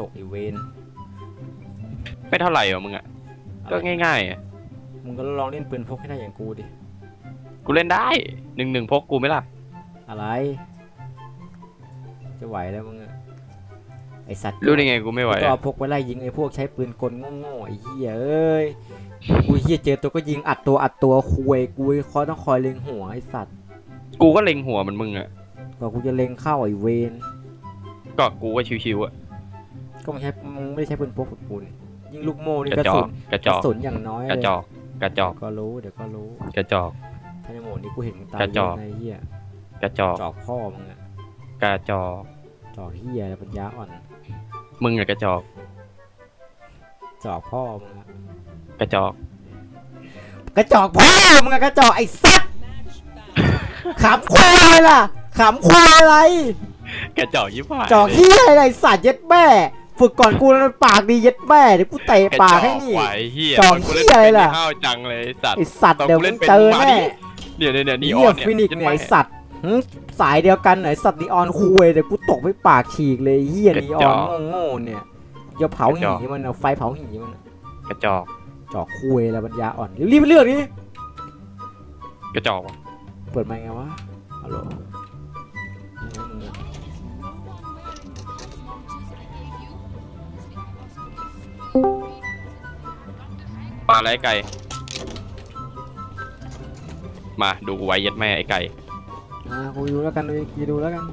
ตกไอีเวนไม่เท่าไหร่หรอมึงอะ ก็ง่ายๆอะมึงก็ลองเล่นปืนพกให้ได้อย่างกูดิ กูเล่นได้หนึ่งหนึ่งพกกูไหม่ล่ะ อะไร จะไหวแล้วมึงอะไอสัตว์รู้ได้ไงกูไม่ไหวก็อะเอาพกไปไล่ยิงไอ้พวกใช้ปืนกลโง่ๆไอ้เหี้ยเอ้ย กูเหี้ยเจอตัวก็ยิงอัดตัวอัดตัวคุยกูคอยต้องคอยเล็งหัวไอสัตว์ กูก็เล็งหัวมันมึงอะกว่ากูจะเล็งเข้าไอเวนก็กูก็ชิวๆอะ ก็ไม่ใช่มึงไม่ได้ใช้ปืนพกกับกูนี่ยิงลูกโม่นี่กกระระจอสุกนกระกจระอกสุนอย่างน้อยกระเลยจอกกระจอกก็รู้เดี๋ยวก็รู้กระจอกถ้าในโหมดนี้กูเห็นมึงตายกระจอกเยอะไงเหี้ยกระจอกจอกพ่อมึงอะกระจอกจอกเหี้ยแล้วปัญญาอ่อน มึงอะกระจอกจอกพ่อมึงอะกระจอกกระจอกพ่อมึงอะกระจอกไอ้สัตว์ขำควายอะไรล่ะขำควายอะไรกระจอกยิบหายจอกเหี้ยอะไรไอ้สัตว์เย็ดแม่ ฝึกก่อนกูแล้วมันปากดีเย็ดแม่เดี๋ยวกูเตะกระปากจอให้กนี่ไหวเฮียจอกมันกูเล่นเหี้ยอะไรล่ะเป็นห้าวจังเลยไอ้สัตว์ไอ้สัตว์ตอนเดี๋ยวกูมึเล่งนเป็นเจอมาดิแน่เดี๋ยวเดี๋ยวเดี๋ยวนีอเหี้อยนเนี่ยฟินิกซ์เนี่ยไอ้สัตว์หึสายเดียวกันไหนสัตว์นีออนคุยเดี๋ยวกูตกไปปากฉีกเลยเหี้ยนีออนโง่ๆเนี่ยอย่าเผาหีมันเอาไฟเผาหีมัน กระจอกจอกคุยแล้วปัญญาอ่อนรีบๆเลือกดิกระจอกว่ะเปิดไมค์ไงวะฮัลโหล มาแล้วไอ้ไก่ มาดูกูไว้เย็ดแม่ไอ้ไก่อ่ากูดูแล้วกันดูกูดูแล้วกัน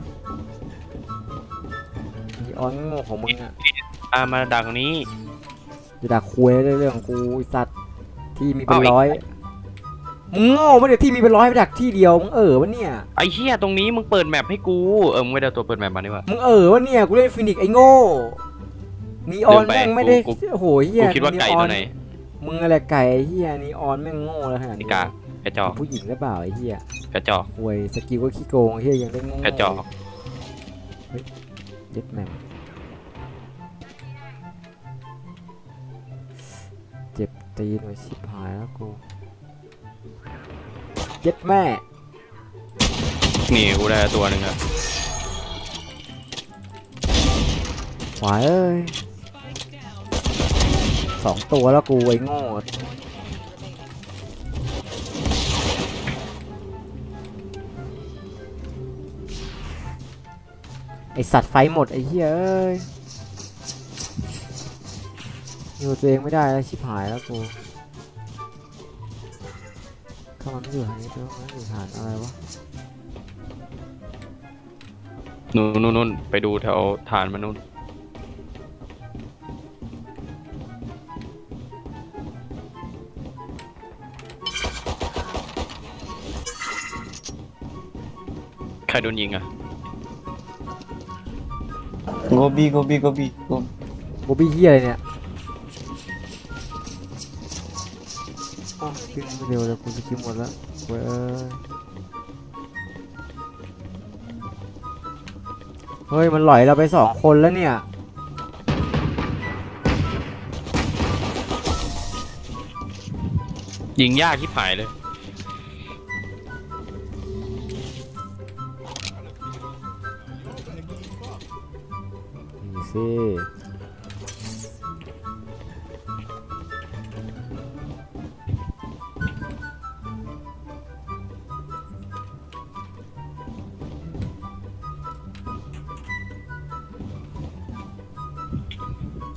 นีออนโง่ของมึงอะอ่ามาดังนี้ จะด่าคุยเรื่องของกูไอ้สัตว์ที่มีเป็นเอาอีก ร้อยมึงโง่ปะเนี่ยที่มีเป็นร้อยไปดักที่เดียวมึงเออวะเนี่ยไอ้เหี้ยตรงนี้มึงเปิดแมปให้กู เออมึงไม่ได้เอาตัวเปิดแมปมานี่หว่า มึงเออวะเนี่ยกูเล่นฟินิกซ์ไอ้โง่นีออนเดินไปแม่งไม่ได้กูโอ้โหเฮียกูคิดว่าไก่ตัวไหน มึงอะไรไก่ไอ้เฮียนีออนแม่งโง่แล้วขนาดไอ้นี้กากระจอกผู้หญิงหรือเปล่าไอ้เฮียกระจอกหวยสกิลก็ขี้โกงไอ้เฮียยังเล่นโง่กระจอกเย็ดแม่งเจ็บตีนไว้ชิบหายแล้วกูเย็ดแม่นี่กูได้ตัวหนึ่งอะหวายเอ้ย สองตัวแล้วกูไอ้โง่ไอสัตว์ไฟหมดไอ้เหี้ยเอ้ยอยู่ตัวเองไม่ได้แล้วชิบหายแล้วกูเข้ามันอยู่ทางนี้ตัวมันอยู่ฐานอะไรวะนู่นนู่นนู่นไปดูแถวฐานมันนู่น ครโดนยิงอะ Go B, go B, go B. Go. โบบี้เหี้ยอะไรเนี่ยอ๋อกินไม่เร็วเลยกูจะกินหมดแล้วเว้ยเอ้ยเฮ้ย มันหลอยเราไปสองคนแล้วเนี่ย ยิงยากที่ผายเลย สิ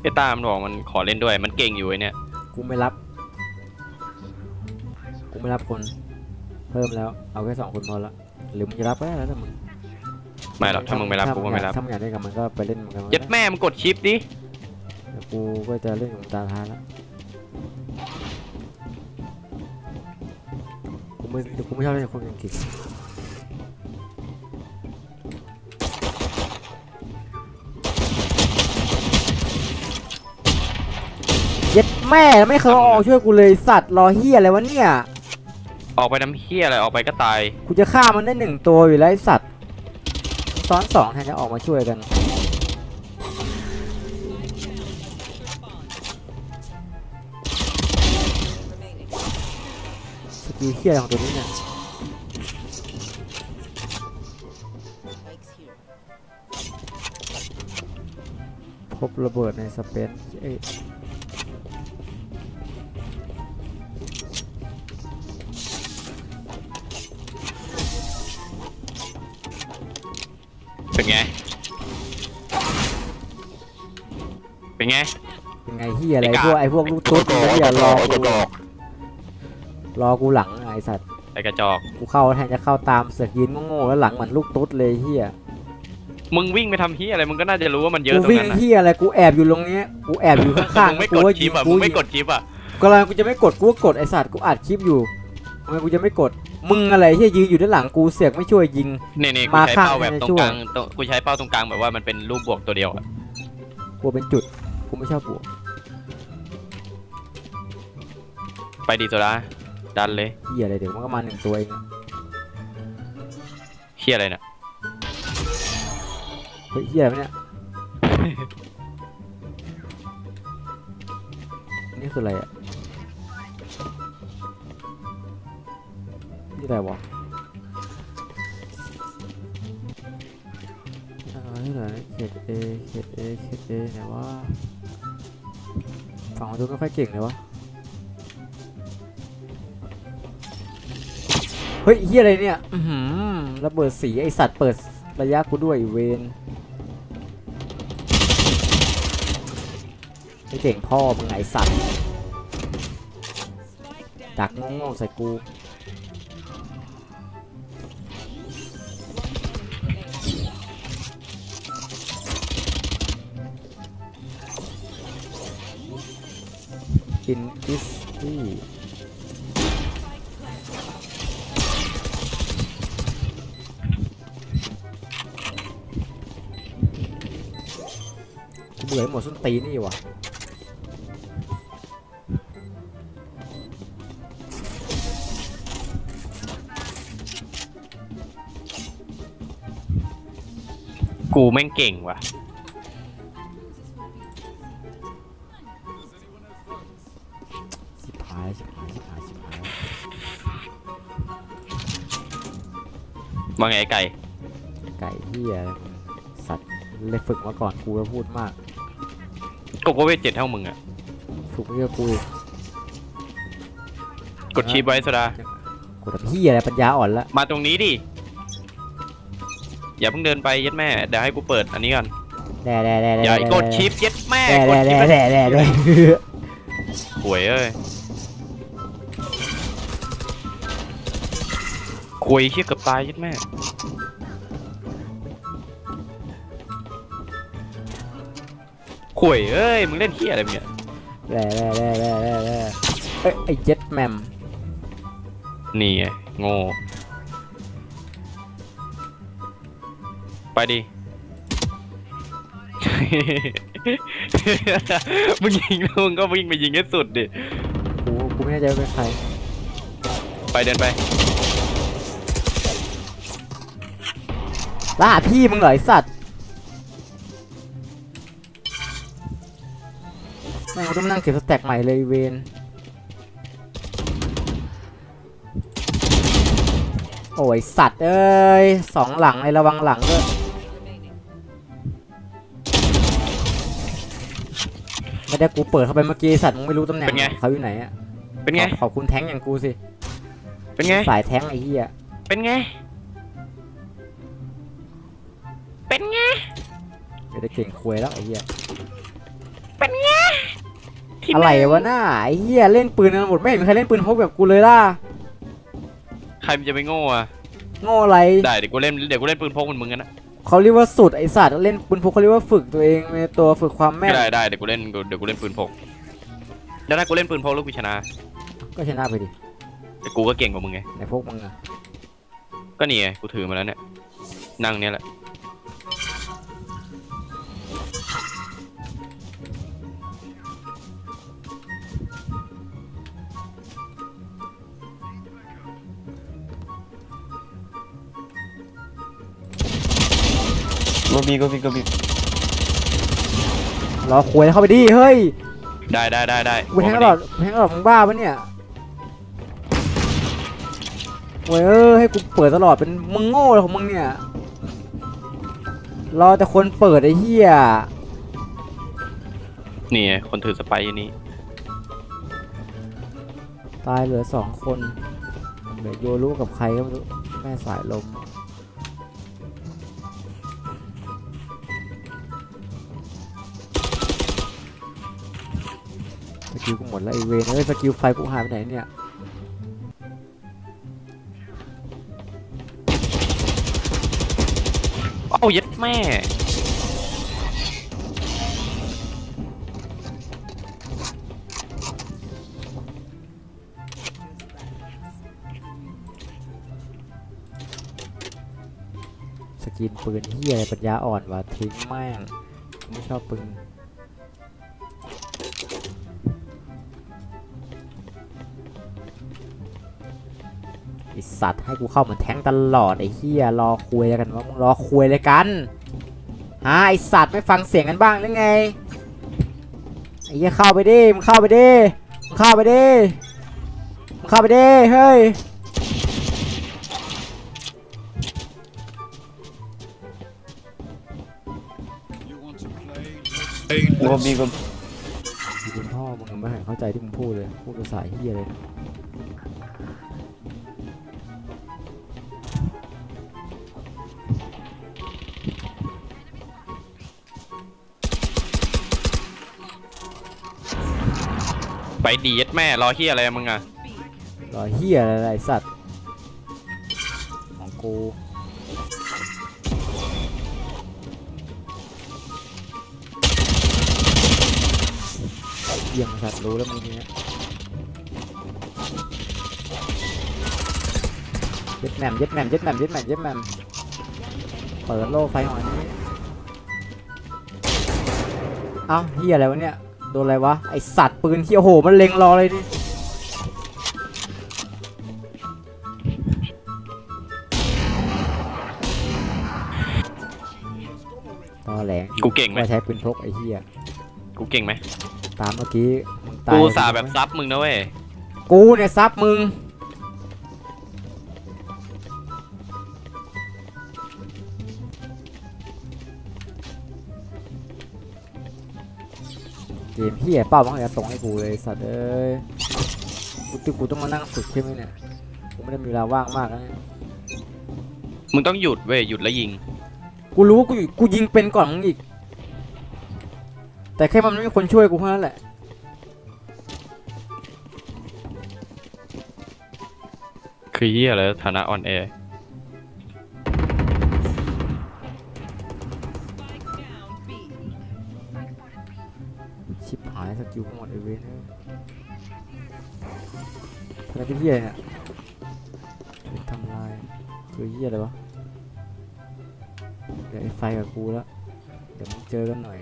ไอ้ตามนบอกมันขอเล่นด้วยมันเก่งอยู่ไอ้เนี่ย กูไม่รับ กูไม่รับคน เพิ่มแล้ว เอาแค่สองคนพอละหรือมึงจะรับก็ได้แล้วแต่มึง ไม่หรอกถ้ามึงไม่รับกูก็ไม่รับ ถ้ามึงอยากเล่นกับมันก็ไปเล่นกับมันเย็ดแม่มันกดชิปดิเดี๋ยวกูก็จะเล่นกับมึงตาท้ายแล้วกูไม่เดี๋ยวกูไม่ชอบเล่นกับคนเก่งๆเย็ดแม่ไม่เคยออกช่วยกูเลยสัตว์รอเฮียอะไรวะเนี่ย ออกไปน้ำเฮียอะไรออกไปก็ตาย กูจะฆ่ามันได้หนึ่งตัวอยู่แล้วไอสัตว์ ซ้อนสองแทนจะออกมาช่วยกัน สกิลเฮียของตัวนี้เนี่ยโผล่บระเบิดในสเปนเอ้ย เป็นไง เป็นไงเป็นไงเฮียอะไรไอ้กาพวกไอ้พวกลูกตุ๊ดมึงก็อย่ารอไอ้กกูระจอกรอกูหลังไอ้สัตว์ไอ้กระจอก กูเข้าแทนจะเข้าตามเสือกยืนโง่ๆแล้วหลังเหมือนลูกตุ๊ดเลยเฮียมึงวิ่งไปทำเฮียอะไร มึงก็น่าจะรู้ว่ามันเยอะกูตรงวิ่งนั้นนะเฮียอะไรกูแอบอยู่ตรงเนี้ยกูแอบอยู่ข้างมึงไม่ๆกกูดว่าคลิยิปงอะกูมึงไม่ยิงกดคลิปอะกำลังกูจะไม่กดกูก็กดไอ้สัตว์กูอัดคลิปอยู่ทำไมกูจะไม่กด มึงอะไรเฮียยืนอยู่ด้านหลังกูเสือกไม่ช่วยยิงเนี่ยเนี่ยกูมาใช้ข้างเป้าแบบให้ตรงช่วยกลางตรงกูใช้เป้าตรงกลางแบบว่ามันเป็นรูปบวกตัวเดียวอะกูเป็นจุดกูไม่ชอบบวกไปดีโซดาดันเลยเฮียอะไรเดี๋ยวมันก็มาหนึ่งตัวเองอะเฮียอะไรเนี่ยเฮ้ยเฮียอะไรวะเนี่ย นี่คืออะไรอะ นี่อะไรวะที่ไหนเขตเอเขตเอเขตเอไหนวะฝั่งของตัวไม่ค่อยเก่งเลยวะ เฮ้ยเฮียอะไรเนี่ยอือหือระเบิดสีไอสัตว์เปิดระยะกูด้วยเวนไม่เก่งพ่อมึงไงสัตว์ดักโง่ๆใส่กู กินอิสตี้เบื่อหมดส้นตีนี่ว่ะกูแม่งเก่งว่ะ ว่าไงไอ้ไก่ ไก่เฮียอะไรมึงสัตว์เลยฝึกมาก่อนกูแล้วพูดมากโกโก้เวทเจ็ดเท่ามึงอะ ฝึกไม่เยอะกูอีกกดชีพไว้โซดา กูแต่เฮียอะไรปัญญาอ่อนละมาตรงนี้ดิ อย่าเพิ่งเดินไปเย็ดแม่ เดี๋ยวให้กูเปิดอันนี้ก่อน แด่แด่แด่แด่อย่ากดชิปเย็ดแม่แด่กดแด่ชิปแด่แด่แด่แด่หวยเอ้ย คุยเชี่ยเกือบตายเย็ดแม่ข่วยเอ้ย มึงเล่นเฮียอะไรมึงเนี่ยแด่แด่แด่แด่แด่แด่เอ้ยไอ้เจ็ตแมมนี่ไงโง่ ไปดิ มึงยิงแล้วมึงก็วิ่งไปยิงให้สุดดิ กูกูไม่แน่ใจว่าเป็นใคร ไปเดินไป ล่าพี่มึงเหรอไอสัตว์แม่งกูต้องมานั่งเก็บสแต็กใหม่เลยเวนโอ้ยสัตว์เอ้ยสองหลังไอระวังหลังด้วยไม่ได้กูเปิดเข้าไปเมื่อกี้สัตว์มึงไม่รู้ตำแหน่งเป็นไง เขาอยู่ไหนอะเป็นไง ขอบขอบคุณแท้งอย่างกูสิเป็นไง สายแท้งไอ้เหี้ยเป็นไง เป็นไง ไม่ได้เก่งควยแล้วไอ้เหี้ยที่อะไรแม่งวะหน้าไอ้เหี้ยเล่นปืนกันหมดไม่เห็นมีใครเล่นปืนพกแบบกูเลยล่ะใครมันจะไปโง่อะโง่อะไรได้เดี๋ยวกูเล่นเดี๋ยวกูเล่นปืนพกเหมือนมึงกันนะเขาเรียกว่าสุดไอสัตว์เล่นปืนพกเขาเรียกว่าฝึกตัวเองในตัวฝึกความแม่นได้ได้เดี๋ยวกูเล่นกูเดี๋ยวกูเล่นปืนพกแล้วถ้ากูเล่นปืนพกแล้วกูชนะก็ชนะไปดิแต่กูก็เก่งกว่ามึงไงในพวกมึงอะก็นี่ไงกูถือมาแล้วเนี่ยนั่งเนี่ยแหละ Go B, go B, go B. รอควยเข้าไปดิเฮ้ยได้ได้ได้ได้กูแทงตลอดกูแทงตลอดมึงบ้าปะเนี่ยโว้ยเออให้กูเปิดตลอดเป็นมึงโง่เลยของมึงเนี่ยรอแต่คนเปิดไอ้เหี้ยนี่ไงคนถือสไปร์อยู่นี่ตายเหลือสองคนเหลือโยรู้กับใครก็ไม่รู้แม่สายลม กิลกูหมดแล้วไอเวนเอ้ยสกิลไฟกูหายไปไหนเนี่ยเอ้าเย็ดแม่สกินปืนเฮียอะไรปัญญาอ่อนว่ะทิ้งแม่งกูไม่ชอบปืน ไอสัตว์ให้กูเข้าเหมือนแท้งตลอดไอเฮียรอคุยแล้วกันว่ามึงรอคุยเลยกันฮะไอสัตว์ไม่ฟังเสียงกันบ้างหรือไงไอเฮียเข้าไปดิมึงเข้าไปดิมึงเข้าไปดิมึงเข้าไปดิเฮ้ย Go B, go B. คุณพ่อมึงไม่เห็นเข้าใจที่มึงพูดเลยพูดภาษาเฮียเลย ไปดีเย็ดแม่รอเฮียอะไรมึงอะรอเฮียอะไรสัตว์ของกูเยี่ยมสัตว์รู้แล้วมึงเนี้ยย็ดแหม่มย็ดแหม่มย็ดแหม่มย็ดแหม่มย็ดแหม่มเปิดโล่ไฟหอยนี้เอ้าเฮียอะไรวะเนี่ย โดนอะไรวะ ไอสัตว์ปืนเฮียโห มันเล็งรอเลยดิตอแหลงกูเก่งไหม ว่าใช้ปืนพกไอ้เหี้ย กูเก่งไหมตามเมื่อกี้มึงตายกูสาแบบซับมึงนะเว้ย กูเนี่ยซับมึง มเหี้ยเป้ามันจะตรงให้กูเลยสัตว์เอ้ยกูติกูต้องมานั่งฝึกใช่ไหมเนี่ยกูไม่ได้มีเวลาว่างมากนะเนี่ยมึงต้องหยุดเว้ยหยุดแล้วยิง กูรู้ว่ากูอยู่กูยิงเป็นก่อนมึงอีก แต่แค่มันไม่มีคนช่วยกูเท่านั้นแหละคือเฮียอะไรฐานะอ่อนแอชิ คิวหมดเอเวนเลยพลังเป็นเหี้ยเนี่ยทำลายคือเหี้ยอะไรวะเดี๋ยวไอ้ไฟกับกูแล้วเดี๋ยวมึงเจอกันหน่อย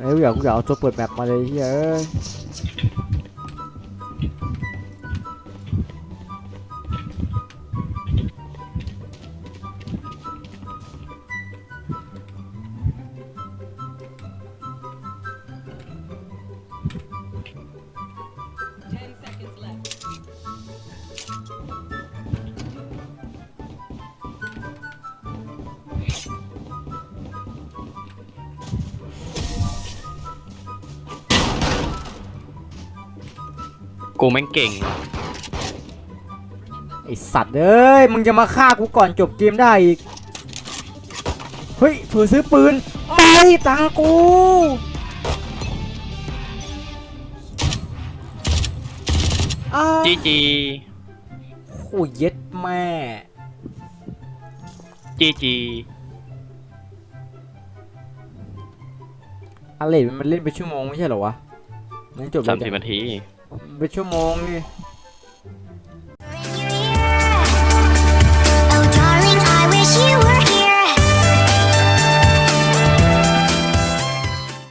ไอ้ยอยากกูอยากเอาตัวเปิดแมปมาเลยเฮ้ย กูแม่งเก่ง ไอสัตว์เอ้ย มึงจะมาฆ่ากูก่อนจบเกมได้อีก เฮ้ยเผื่อซื้อปืน ไม่ตังค์กู อ้าวจีจี โอ้ยเย็ดแม่ จีจี อะไรมันเล่นไปชั่วโมงไม่ใช่เหรอวะมันจบสามแล้วสิบนาที ไปชั่วโมงนี่